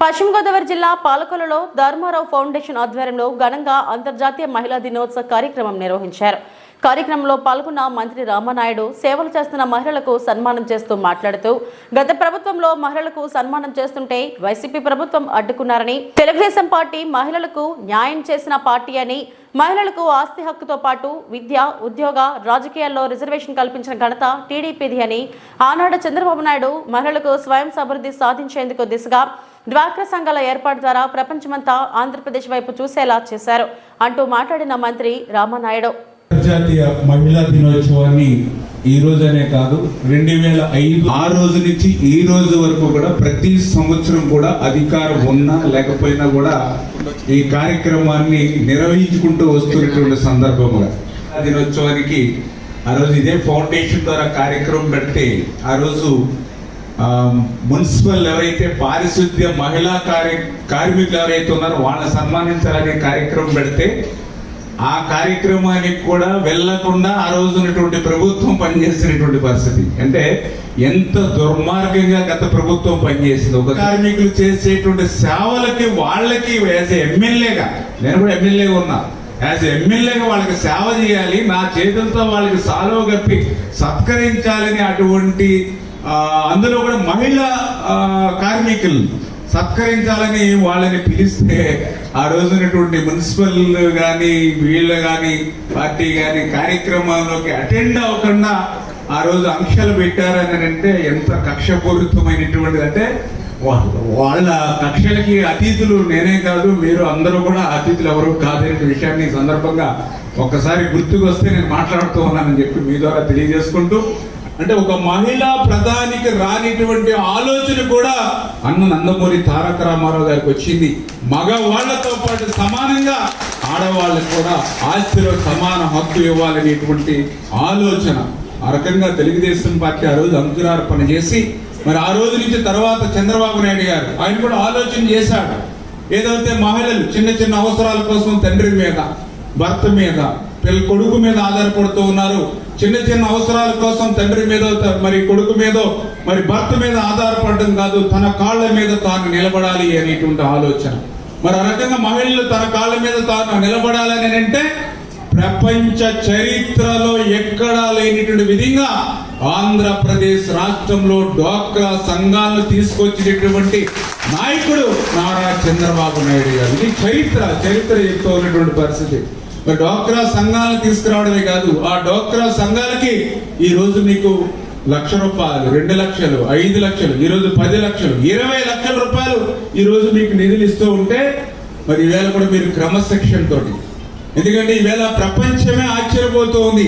పశ్చిమ గోదావరి జిల్లా పాలకొలలో ధర్మారావు ఫౌండేషన్ ఆధ్వర్యంలో ఘనంగా అంతర్జాతీయ మహిళా దినోత్సవ కార్యక్రమం నిర్వహించారు. కార్యక్రమంలో పాల్గొన్న మంత్రి రామనాయుడు సేవలు చేస్తున్న మహిళలకు సన్మానం చేస్తూ మాట్లాడుతూ గత ప్రభుత్వంలో మహిళలకు సన్మానం చేస్తుంటే వైసీపీ ప్రభుత్వం అడ్డుకున్నారని తెలుగుదేశం పార్టీ మహిళలకు న్యాయం చేసిన పార్టీ అని మహిళలకు ఆస్తి హక్కుతో పాటు విద్య ఉద్యోగ రాజకీయాల్లో రిజర్వేషన్ కల్పించిన ఘనత టీడీపీది అని ఆనాడు చంద్రబాబు నాయుడు మహిళలకు స్వయం సమృద్ధి సాధించేందుకు దిశగా డ్వాక్రా సంఘాల ఏర్పాటు ద్వారా ప్రపంచమంతా ఆంధ్రప్రదేశ్ వైపు చూసేలా చేశారు అంటూ మాట్లాడిన మంత్రి రామానాయుడు. అంతర్జాతీయ మహిళా దినోత్సవాన్ని ఈ రోజనే కాదు రెండు వేల ఐదు ఆ రోజు నుంచి ఈ రోజు వరకు కూడా ప్రతి సంవత్సరం కూడా అధికారం ఉన్నా లేకపోయినా కూడా ఈ కార్యక్రమాన్ని నిర్వహించుకుంటూ వస్తున్నటువంటి సందర్భంగా మహిళా దినోత్సవానికి ఆ రోజు ఇదే ఫౌండేషన్ ద్వారా కార్యక్రమం పెడితే ఆ రోజు ఆ, మున్సిపల్ ఎవరైతే పారిశుద్ధ్య మహిళా కార్య కార్మికులు ఎవరైతే ఉన్నారో వాళ్ళని సన్మానించాలనే కార్యక్రమం పెడితే ఆ కార్యక్రమానికి కూడా వెళ్ళకుండా ఆ రోజునటువంటి ప్రభుత్వం పనిచేసినటువంటి పరిస్థితి. అంటే ఎంత దుర్మార్గంగా గత ప్రభుత్వం పనిచేసింది. ఒక కార్మికులు చేసేటువంటి సేవలకి వాళ్ళకి యాజ్ ఎమ్మెల్యేగా నేను కూడా ఎమ్మెల్యేగా ఉన్నా యాజ్ ఎమ్మెల్యేగా వాళ్ళకి సేవ చేయాలి నా చేతులతో వాళ్ళకి సాలో గప్పి సత్కరించాలని అటువంటి అందులో కూడా మహిళా కార్మికులు సత్కరించాలని వాళ్ళని పిలిస్తే ఆ రోజునటువంటి మున్సిపల్ కానీ వీళ్ళు కానీ పార్టీ కానీ కార్యక్రమంలోకి అటెండ్ అవ్వకుండా ఆ రోజు ఆంక్షలు పెట్టారని అంటే ఎంత కక్షపూరితమైనటువంటిది అంటే వాళ్ళ కక్షలకి అతిథులు నేనే కాదు మీరు అందరూ కూడా అతిథులు ఎవరు కాదనే విషయాన్ని సందర్భంగా ఒక్కసారి గుర్తుకు వస్తే నేను మాట్లాడుతూ ఉన్నానని చెప్పి మీ ద్వారా తెలియజేసుకుంటూ అంటే ఒక మహిళా ప్రధానికి రానిటువంటి ఆలోచన కూడా అన్న నందమూరి తారక రామారావు గారికి వచ్చింది. మగవాళ్ళతో పాటు సమానంగా ఆడవాళ్ళకు కూడా ఆస్తిలో సమాన హక్కు ఇవ్వాలనేటువంటి ఆలోచన. ఆ రకంగా తెలుగుదేశం పార్టీ ఆ రోజు అంకురార్పణ చేసి మరి ఆ రోజు నుంచి తర్వాత చంద్రబాబు నాయుడు గారు ఆయన కూడా ఆలోచన చేశాడు. ఏదైతే మహిళలు చిన్న చిన్న అవసరాల కోసం తండ్రి మీద భర్త మీద పిల్ల కొడుకు మీద ఆధారపడుతూ ఉన్నారు. చిన్న చిన్న అవసరాల కోసం తండ్రి మీద మరి కొడుకు మీద మరి భర్త మీద ఆధారపడడం కాదు తన కాళ్ళ మీద తాను నిలబడాలి అనేటువంటి ఆలోచన. మరి ఆ రకంగా మహిళలు తన కాళ్ళ మీద తాను నిలబడాలని అంటే ప్రపంచ చరిత్రలో ఎక్కడా లేనిటువంటి విధంగా ఆంధ్రప్రదేశ్ రాష్ట్రంలో డ్వాక్రా సంఘాలను తీసుకొచ్చినటువంటి నాయకుడు నారా చంద్రబాబు నాయుడు గారు. ఇది చరిత్ర చరిత్ర చెప్తూ ఉన్నటువంటి పరిస్థితి. మరి డోక్రా సంఘాలను తీసుకురావడమే కాదు ఆ డ్వాక్రా సంఘాలకి ఈ రోజు మీకు లక్ష రూపాయలు రెండు లక్షలు ఐదు లక్షలు ఈ రోజు పది లక్షలు ఇరవై లక్షల రూపాయలు ఈ రోజు మీకు నిధులు ఇస్తూ ఉంటే మరి ఈవేళ కూడా మీరు క్రమశిక్షణ తోటి ఎందుకంటే ఈవేళ ప్రపంచమే ఆశ్చర్యపోతూ ఉంది.